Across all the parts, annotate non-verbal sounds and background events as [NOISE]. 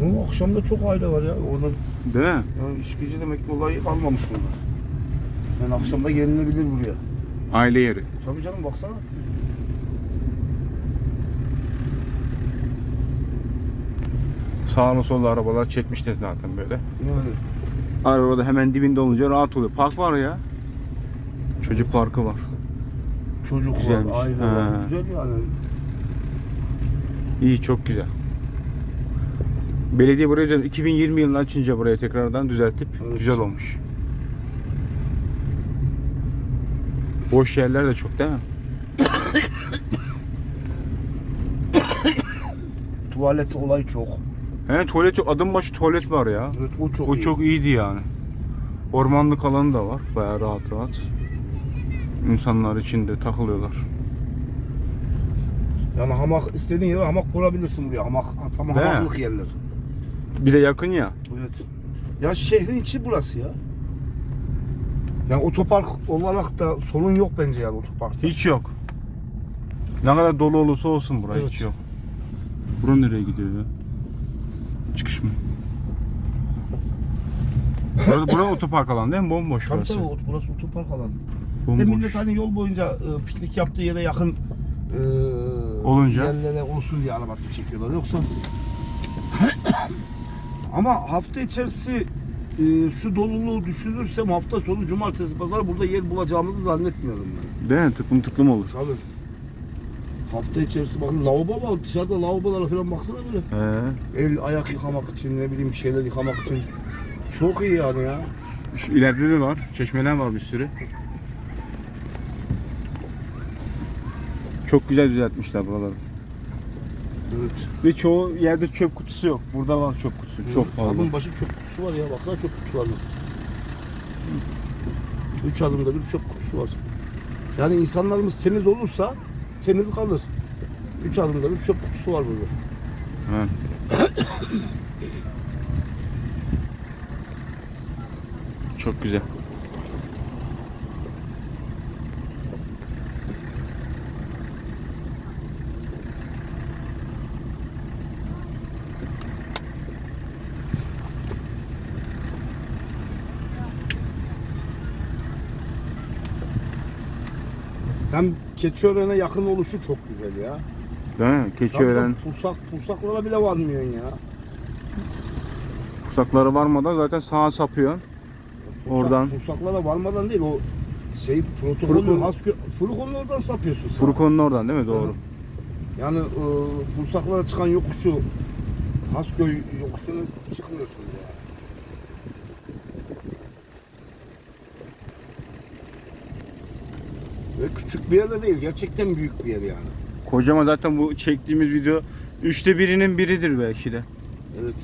Bu akşamda çok aile var ya. Orada Değil mi? yani işkici demek ki olayı kalmamış bunlar. Yani akşamda gelinebilir buraya. Aile yeri. Tabii canım baksana. Sağına solda arabalar çekmişler zaten böyle. Yani Araba da hemen dibinde olunca rahat oluyor. Park var ya. Çocuk parkı var. çocuk Güzelmiş. var, aile var. Güzel yani. İyi çok güzel. Belediye burayı da 2020 yılında açınca burayı tekrardan düzeltip Evet. güzel olmuş. Boş yerler de çok değil mi? [COUGHS] Tuvalet olayı çok. He tuvalet yok. Adım başı tuvalet var ya. Evet o çok o iyi. çok iyiydi yani. Ormanlık alanı da var. Bayağı rahat rahat. İnsanlar içinde takılıyorlar. Yani hamak istediğin yere hamak kurabilirsin buraya. Hamak tam hamaklık yerler. Bir de yakın ya. Evet. Ya şehrin içi burası ya. Yani otopark olarak da sorun yok bence yani otoparkta. Hiç yok. Ne kadar dolu olursa olsun burası Evet. hiç yok. Bura nereye gidiyor ya? Çıkış mı? Burada, bura [COUGHS] otopark alanı değil mi? Bomboş Tabii burası. tabii ot- burası otopark alanı. Ve Bomboş. millet hani yol boyunca e, piknik yaptığı yere yakın e, Olunca? yerlere olsun diye arabasını çekiyorlar. Yoksa [COUGHS] ama hafta içerisi e, şu doluluğu düşünürsem hafta sonu cumartesi pazar burada yer bulacağımızı zannetmiyorum ben. Değil mi? Tıklım tıklım olur. Tabii. Hafta içerisi bakın lavabo var. Dışarıda lavabolara falan baksana böyle. He. El ayak yıkamak için ne bileyim bir şeyler yıkamak için. Çok iyi yani ya. Şu ileride de var. Çeşmeler var bir sürü. Çok güzel düzeltmişler buraları. Evet. Ve çoğu yerde çöp kutusu yok. Burada var çöp kutusu. Çok fazla. Adım başı çöp kutusu var ya. Baksana çöp kutularına. Üç adımda bir çöp kutusu var. Yani insanlarımız temiz olursa temiz kalır. Üç adımda bir çöp kutusu var burada. He. [COUGHS] Çok güzel. Hem Keçiören'e yakın oluşu çok güzel ya. Değil mi? Keçiören Pursak, pursaklara bile varmıyorsun ya. pusakları varmadan zaten sağa sapıyorsun. Pursak- Oradan. Pursaklara varmadan değil o şey protokolün Furukon- Furukon'un oradan sapıyorsun sen. Oradan değil mi? Doğru. Yani e, Pursaklara çıkan yokuşu Hasköy yokuşunu çıkmıyorsun ya. Ve küçük bir yer de değil. Gerçekten büyük bir yer yani. Kocaman zaten bu çektiğimiz video üçte birinin biridir belki de. Evet.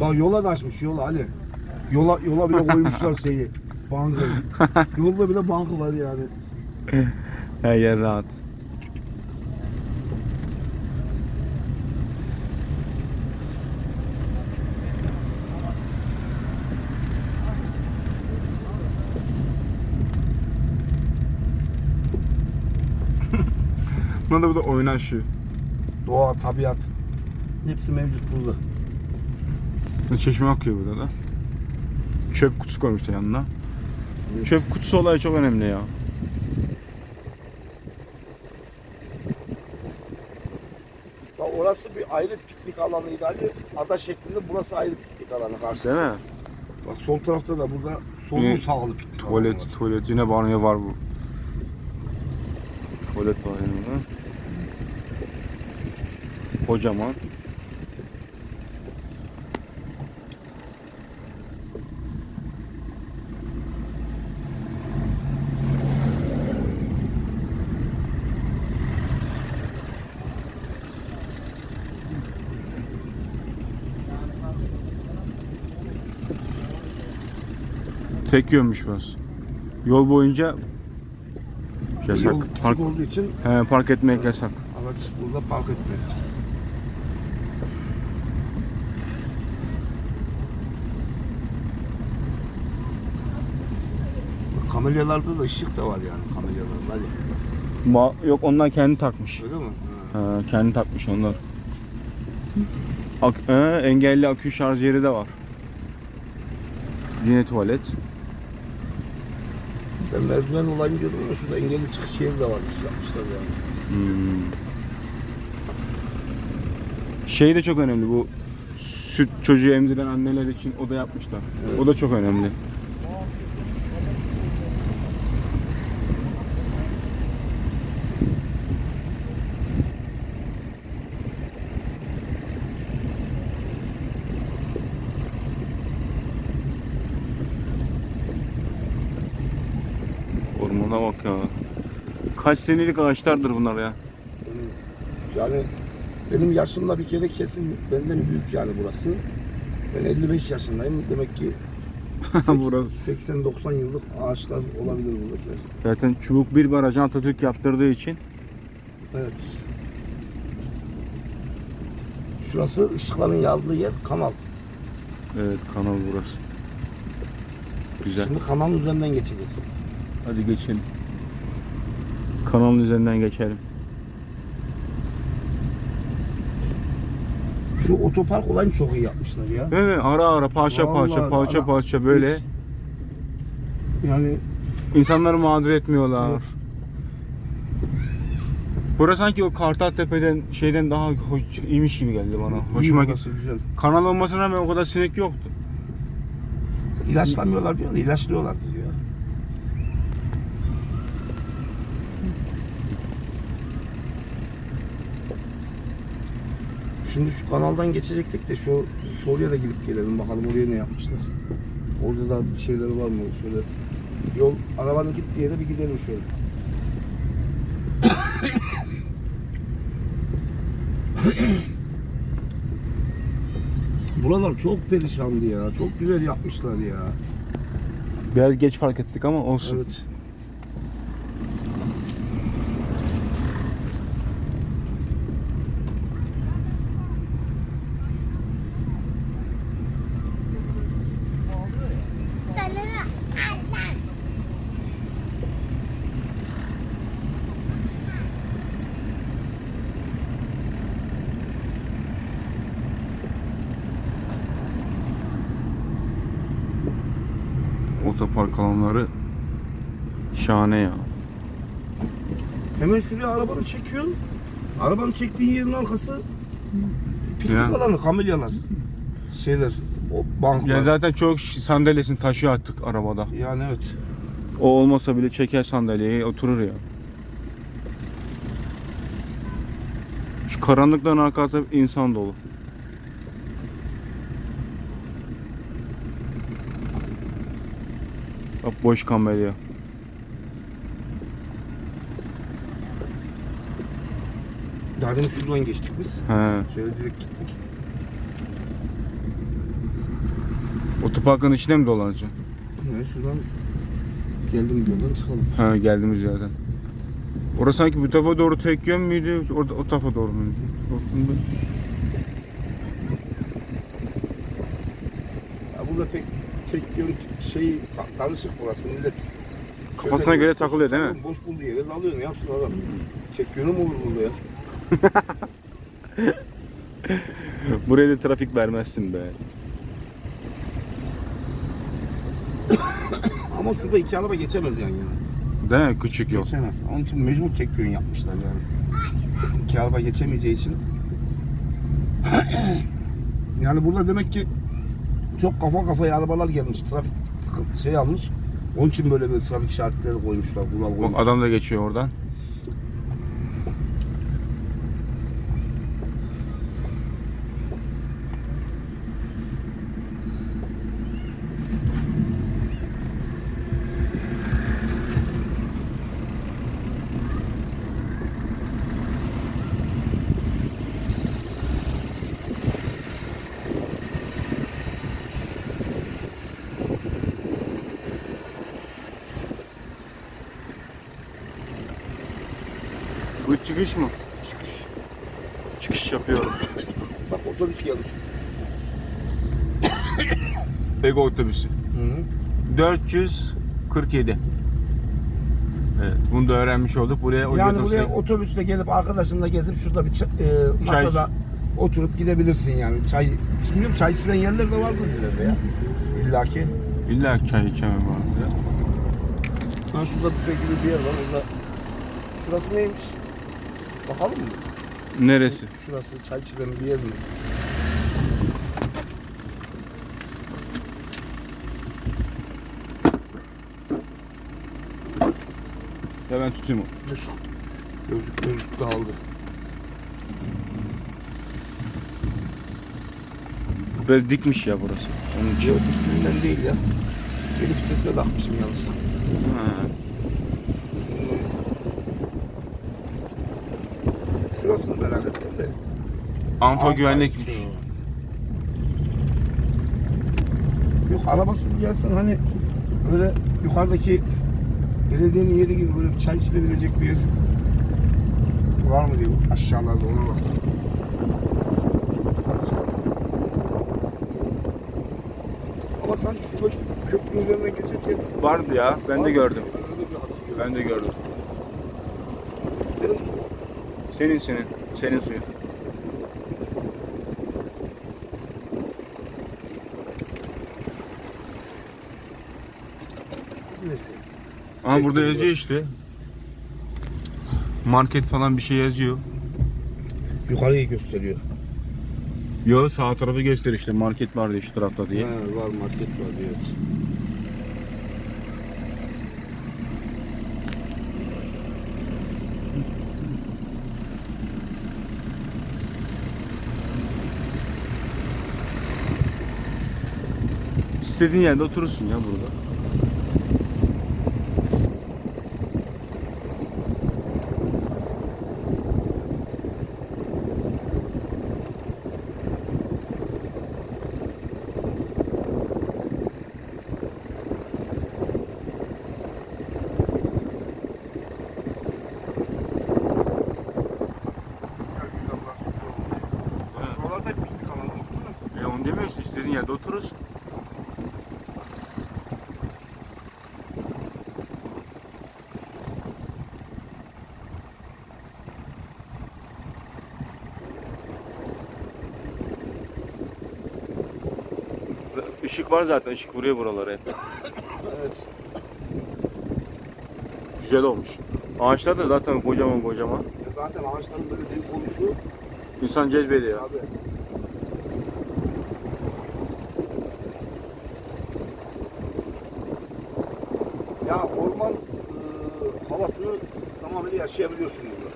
Bak yola da açmış yola Ali. Yola yola bile koymuşlar [LAUGHS] şeyi. Bankayı. Yolda bile bankı var yani. Her yer rahat. Buna da bu da oynaşı. Doğa, tabiat. Hepsi mevcut burada. Bu Çeşme akıyor burada da. Çöp kutusu koymuşlar yanına. Çöp kutusu olayı çok önemli ya. Bak orası bir ayrı piknik alanıydı Ali. Ada şeklinde burası ayrı piknik alanı karşısı. Değil mi? Bak sol tarafta da burada Evet. sağlı piknik alanı Tuvalet, var. tuvalet yine banyo var bu. Tuvalet var yanında. Kocaman. Tek yönmüş burası. Yol boyunca yasak. Yol Park, olduğu için he, park etmek yasak. araç burada park etmiyor. Kamelyalarda da ışık da var yani kamelyalarda. Hadi. Ma- yok onlar kendi takmış. Öyle mi? Ha. Ha, kendi takmış onlar. Ak- he, engelli akü şarj yeri de var. Yine tuvalet. Ben merdiven olayını diyordum ama şurada engelli çıkış yeri de varmış yapmışlar yani. Hmm. Şey de çok önemli bu süt çocuğu emziren anneler için o da yapmışlar. Evet. O da çok önemli. Ormana bak ya. Kaç senelik ağaçlardır bunlar ya. Yani benim yaşımda bir kere kesin benden büyük yani burası. Ben 55 yaşındayım. Demek ki [LAUGHS] Burası. 80-90 yıllık ağaçlar olabilir buradakiler. Zaten çubuk bir barajı Atatürk yaptırdığı için Evet. Şurası ışıkların yağdığı yer kanal. evet kanal burası. Güzel. Şimdi kanalın üzerinden geçeceğiz. Hadi geçelim. Kanalın üzerinden geçelim. Şu otopark olayını çok iyi yapmışlar ya. Evet ara ara parça parça Vallahi parça ara- parça böyle Hiç- Yani insanları mağdur etmiyorlar. evet, Burası sanki o Kartaltepe'den şeyden daha hoş, iyiymiş gibi geldi bana. iyi Hoşuma gitti. güzel. Kanal olmasına rağmen o kadar sinek yoktu. İlaçlamıyorlar diyor da ilaçlıyorlar diyor. ya. Şimdi şu kanaldan geçecektik de şu, şu oraya da gidip gelelim bakalım oraya ne yapmışlar. Orada da bir şeyler var mı şöyle yol arabanın gittiği yere bir gidelim şöyle. Buralar çok perişandı ya. Çok güzel yapmışlar ya. Biraz geç fark ettik ama olsun. Evet. Otopark alanları şahane ya. Hemen şuraya arabanı çekiyorsun. Arabanı çektiğin yerin arkası piknik alanı, kamelyalar. Şeyler, o banklar. Ya zaten çok sandalyesini taşıyor artık arabada. Yani evet. O olmasa bile çeker sandalyeyi oturur ya. Şu karanlıktan arkada insan dolu. Boş kamelya. Daha demin şuradan geçtik biz. He. Şöyle direkt gittik. Otoparkın içine mi dolanacaksın? Yani şuradan geldim yoldan çıkalım. Ha geldiğimiz yerden. Orası sanki bu tarafa doğru tek yön müydü? Orada o tarafa doğru muydu? Ya burada pek tek yön şey karışık burası millet. Kafasına Şöyle göre takılıyor değil mi? Boş bulduğu yere dalıyor ne yapsın adam. Tek yönü mü olur burada ya? [LAUGHS] Buraya da trafik vermezsin be. Ama şurada iki araba geçemez yan yana. Değil mi? Küçük yol. Geçemez. Onun için mecbur tek yön yapmışlar yani. İki araba geçemeyeceği için. [CLEARS THROAT] yani burada demek ki çok kafa kafaya arabalar gelmiş. Trafik şey almış. Onun için böyle bir trafik işaretleri koymuşlar. Kural Bak koymuşlar. adam da geçiyor oradan. Bu çıkış mı? Çıkış. Çıkış yapıyorum. Bak otobüs gelmiş. [COUGHS] Ego otobüsü. Hı hı. 447. Evet. Bunu da öğrenmiş olduk. Buraya Yani buraya otobüsle gelip arkadaşınla gezip şurada bir e, Çay. masada oturup gidebilirsin yani. Çay, bilmiyorum çay içilen yerler de vardır ileride ya. İlla ki. İlla ki çay içemem ya. Ha şurada büfe gibi bir yer var. Orada. Şurası neymiş? Bakalım mı? Neresi? Şurası çay içilen bir yer mi? Ya ben tutayım. Dur. Gözlük gözlük aldı. Biraz dikmiş ya burası. Onun için. Yok değil ya. Geri vitesine takmışım yalnız. Ha. Şurasını merak ettim de. Anfa güvenlikmiş. Yok arabasız gelsen hani böyle yukarıdaki belediyenin yeri gibi böyle bir çay içilebilecek bir yer var mı diyor aşağılarda ona bak. Ama sanki şurada köprünün üzerinden geçerken Vardı ya. Ben de gördüm. Ben de gördüm. Senin senin. Senin suyun. Neyse. Ama burada Çektim yazıyor biraz. işte. Market falan bir şey yazıyor. Yukarıyı gösteriyor. Yo sağ tarafı göster işte market vardı işte tarafta diye. Ha, var market var evet. İstediğin yerde oturursun ya burada. Şuralarda piknik alanı baksana. E onu demiyor işte istediğin yerde oturursun. Işık var zaten, ışık vuruyor buralara hep. Evet. Güzel olmuş. Ağaçlar da zaten kocaman kocaman. E Zaten ağaçların böyle büyük oluşu İnsan cezbediyor. abi. Ya orman e, havasını tamamıyla yaşayabiliyorsun burada.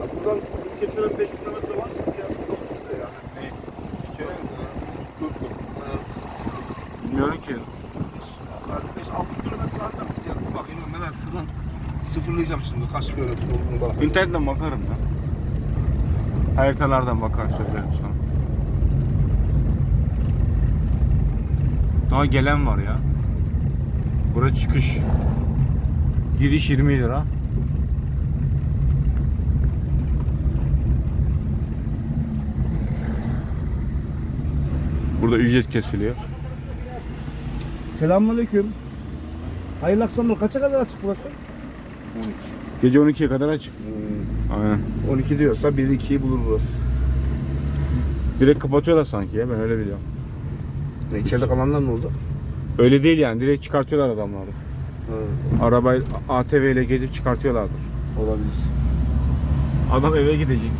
Ya buradan geçiyorum 5 kilometre var mı? Ya, yok burada ya. Ne? Dur dur. Evet. Bilmiyorum ki. 5-6 kilometre hatta ya dur bakayım Ömer abi şuradan sıfırlayacağım şimdi kaç kilometre olduğunu bak. İnternetten bakarım ya. Haritalardan bakar söylerim sana. Daha gelen var ya. Burası çıkış. Giriş 20 lira. Burada ücret kesiliyor. Selamünaleyküm. Hayırlı akşamlar. Kaça kadar açık burası? Gece 12'ye kadar açık. Aynen. 12 diyorsa 1-2'yi bulur burası. Direkt kapatıyorlar sanki ya ben öyle biliyorum. Ne içeride kalanlar ne oldu? Öyle değil yani direkt çıkartıyorlar adamları. Arabayı ATV ile gezip çıkartıyorlardır. Olabilir. Adam eve gidecek.